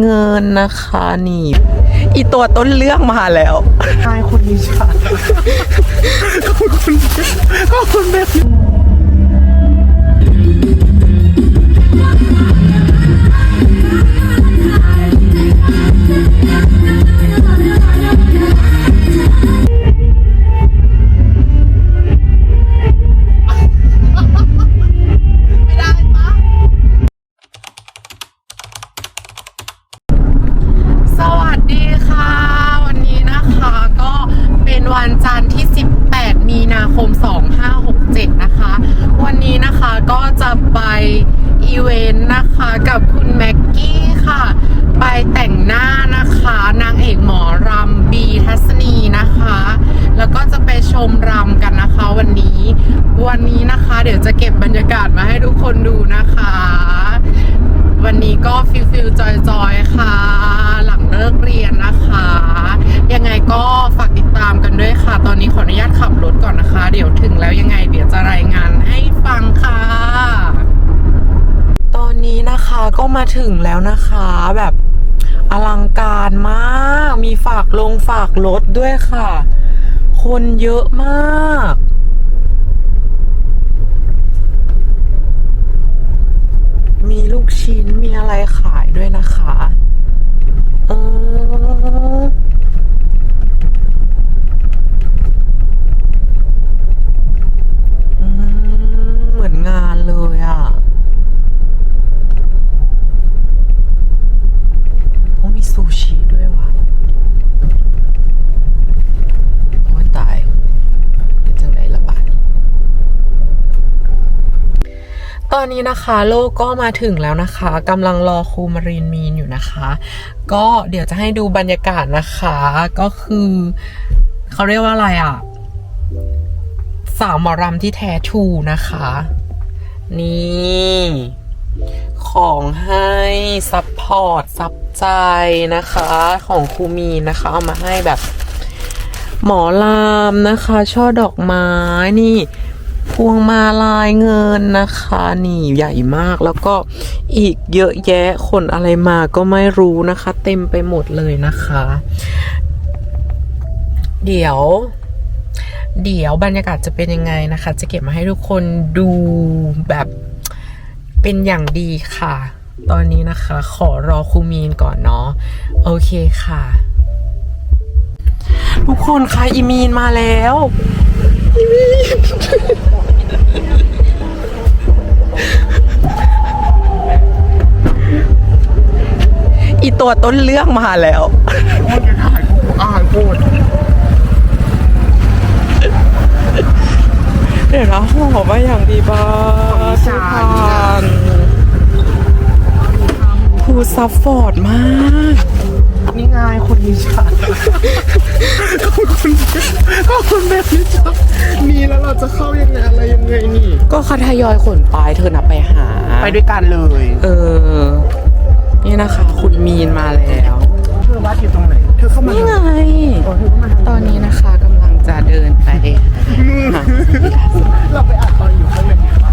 เงินนะคะนี่ อีตัวต้นเรื่องมาแล้วนายคนนี้ชาก็คุณคุณคุณแบ วันนี้นะคะ เดี๋ยวจะเก็บบรรยากาศมาให้ทุกคนดูนะคะ วันนี้ก็ฟิลฟิลจอยจอยค่ะ หลังเลิกเรียนนะคะ ยังไงก็ฝากติดตามกันด้วยค่ะ ตอนนี้ขออนุญาตขับรถก่อนนะคะ เดี๋ยวถึงแล้วยังไงเดี๋ยวจะรายงานให้ฟังค่ะ ตอนนี้นะคะก็มาถึงแล้วนะคะแบบอลังการมาก มีฝากลงฝากรถด้วยค่ะ คนเยอะมาก มีลูก ชิ้นมีอะไรขายด้วยนะคะเออเหมือนงานเลยอะโอ้มีซูชิด้วยว่ะ โอ้ยตายเป็นจังไรละบาด ต อนนี้นะคะโลกก็มาถึงแล้วนะคะกำลังรอครูมารีนมีนอยู่นะคะ ก็เดี๋ยวจะให้ดูบรรยากาศนะคะ ก็คือเขาเรียกว่าอะไรอะ สาวหมอรำที่แท้ทูนะคะ นี่ของให้ซัพพอร์ตซับใจนะคะ ของครูมีนนะคะ เอามาให้แบบ หมอลามนะคะ ช่อดอกไม้นี่ พวงมาลายเงินนะคะ นี่ใหญ่มากแล้วก็อีกเยอะแยะคนอะไรมาก็ไม่รู้นะคะ เต็มไปหมดเลยนะคะ เดี๋ยว เดี๋ยวบรรยากาศจะเป็นยังไงนะคะ จะเก็บมาให้ทุกคนดูแบบเป็นอย่างดีค่ะ ตอนนี้นะคะ ขอรอครูมีนก่อนเนาะโอเคค่ะ ทุกคนคะอีมีนมาแล้ว อี อีตัวต้นเรื่องมาแล้ว โอ้ยถ่ายกูอ่านโคตรเดี๋ยวนะห่อมาอย่างดีบ้าทุกคนคูซัฟฟอร์ดมาก นี่ไงคนนี้ชาก็คุณคุณก็คุณแบบนี้ชามีแล้วเราจะเข้ายังไงอะไรยังไงนี่ ก็คัทยอยขนไปเธอนับไปหา ไปด้วยกันเลย เออ นี่นะคะ คุณมีนมาแล้วเธอวัดอยู่ตรงไหน เธอเข้ามานี่ไงอ๋อเธอเข้ามาตอนนี้นะคะกำลังจะเดินไปหาเราไปอ่านตอนอยู่ข้างในดีกว่า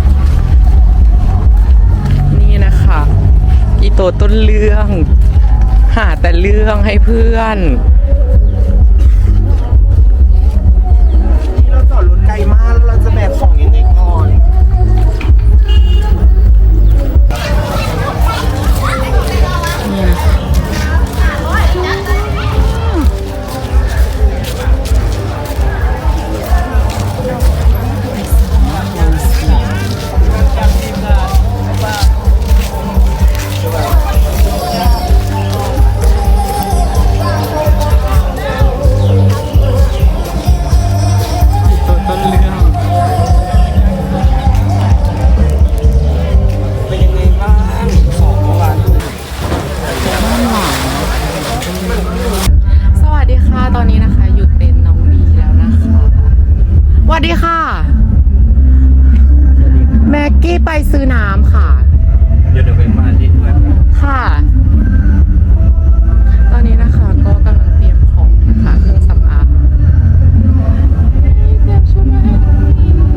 นี่นะคะ อีตัวต้นเรื่อง หาแต่เรื่องให้เพื่อน วัสดีค่ะ แม็กกี้ไปซื้อน้ำค่ะ เดี๋ยวเดี๋ยวไปมาที่ด้วยค่ะ ตอนนี้นะคะก็กำลังเตรียมของนะคะเครื่องสำอางเตรียมชุดมาให้น้องบีด้วย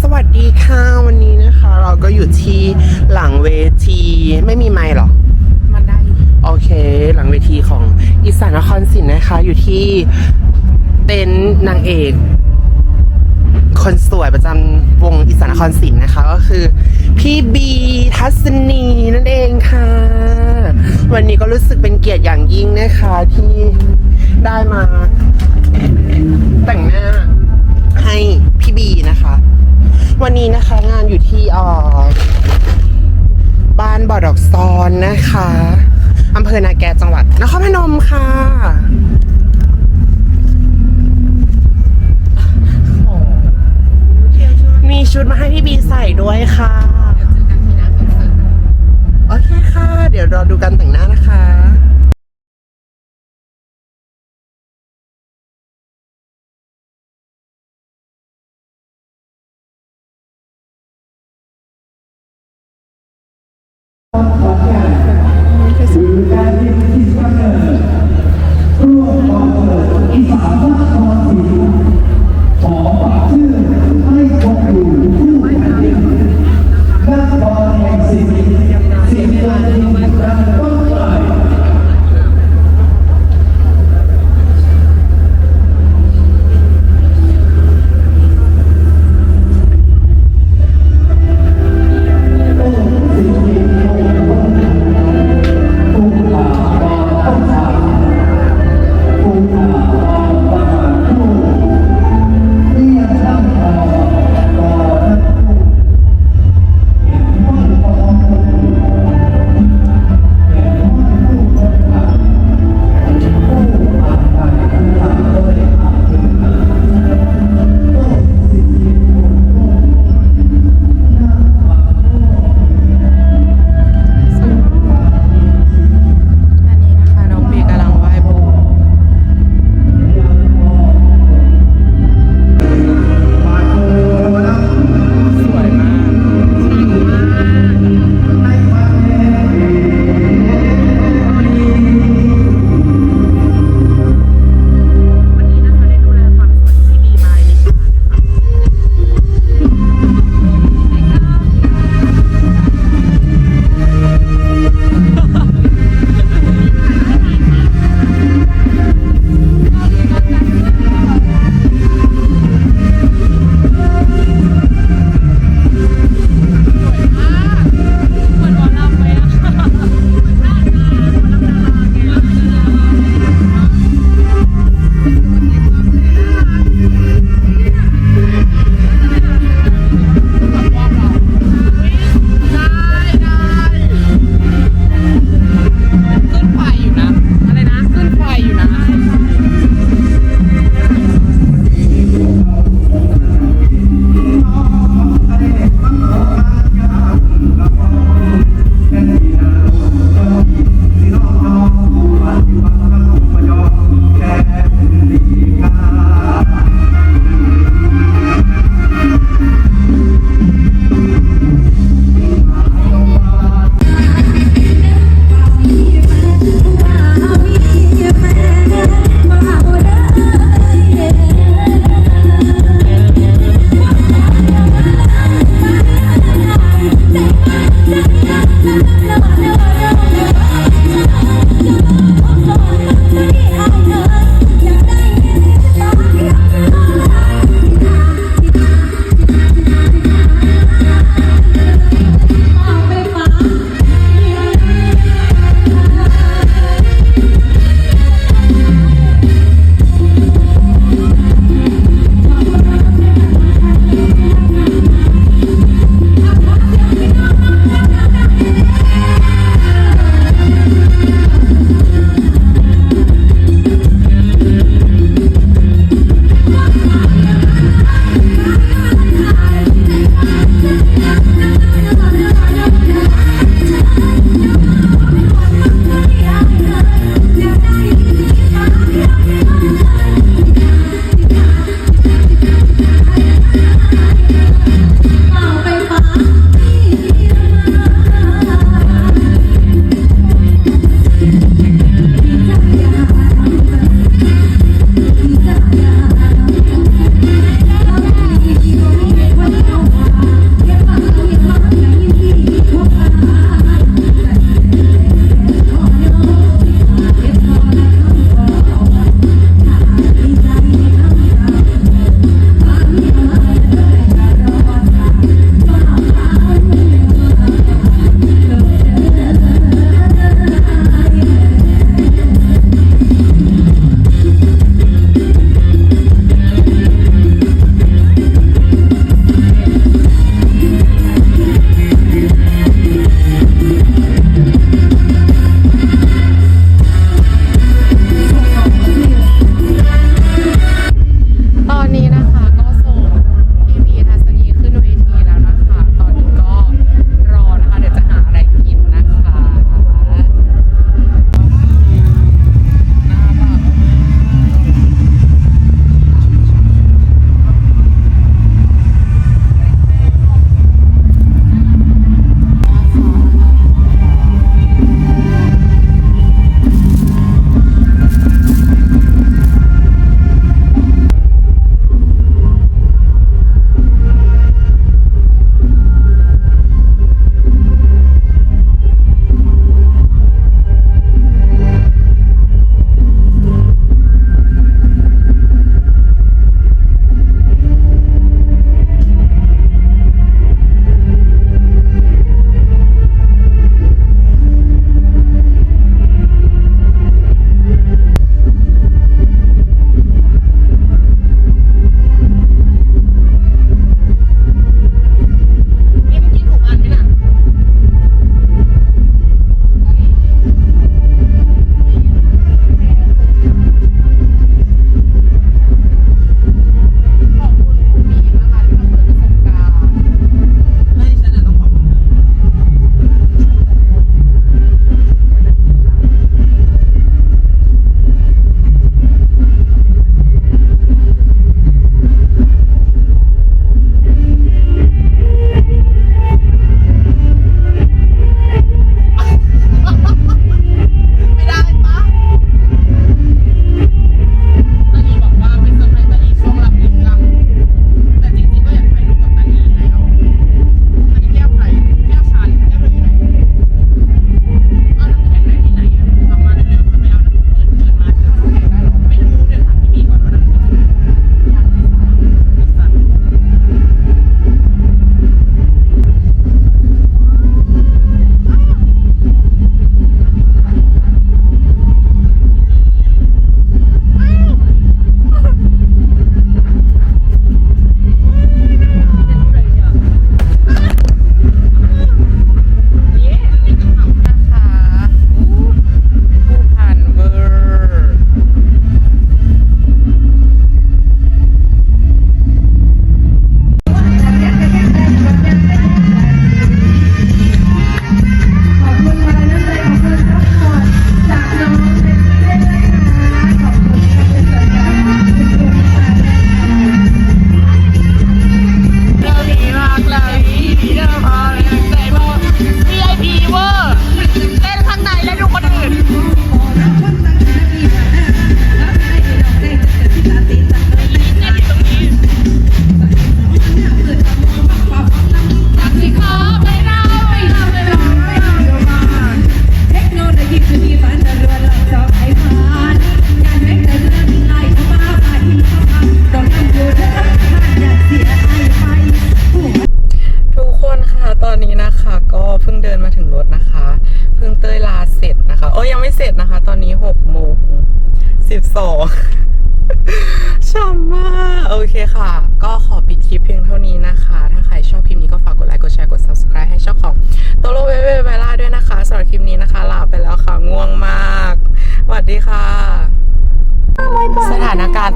สวัสดีค่ะวันนี้นะคะ เราก็อยู่ที่หลังเวที ไม่มีไมค์เหรอ มันได้อยู่โอเค หลังเวทีของ อีสานนครศรีนะคะ อยู่ที่เต็นท์นางเอก คนสวยประจำวงอีสานนครศรีนะคะ ก็คือ พี่บีทัศนีนั่นเองค่ะ วันนี้ก็รู้สึกเป็นเกียรติอย่างยิ่งนะคะ ที่ได้มา แต่งหน้าให้พี่บีนะคะ วันนี้นะคะงานอยู่ที่อ่อบ้านบ่อดอกซอนนะคะ อำเภอนาแกจังหวัดนครพนมค่ะมีชุดมาให้พี่บีใส่ด้วยค่ะเดี๋ยวเจอกันที่หน้าคอนเสิร์ตโอเคค่ะ เดี๋ยวรอดูกันแต่งหน้านะคะ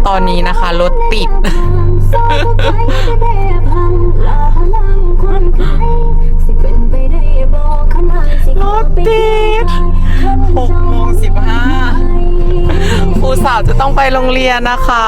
ตอนนี้นะคะ รถติด รถติดหกโมงสิบห้าครูสาวจะต้องไปโรงเรียนนะคะ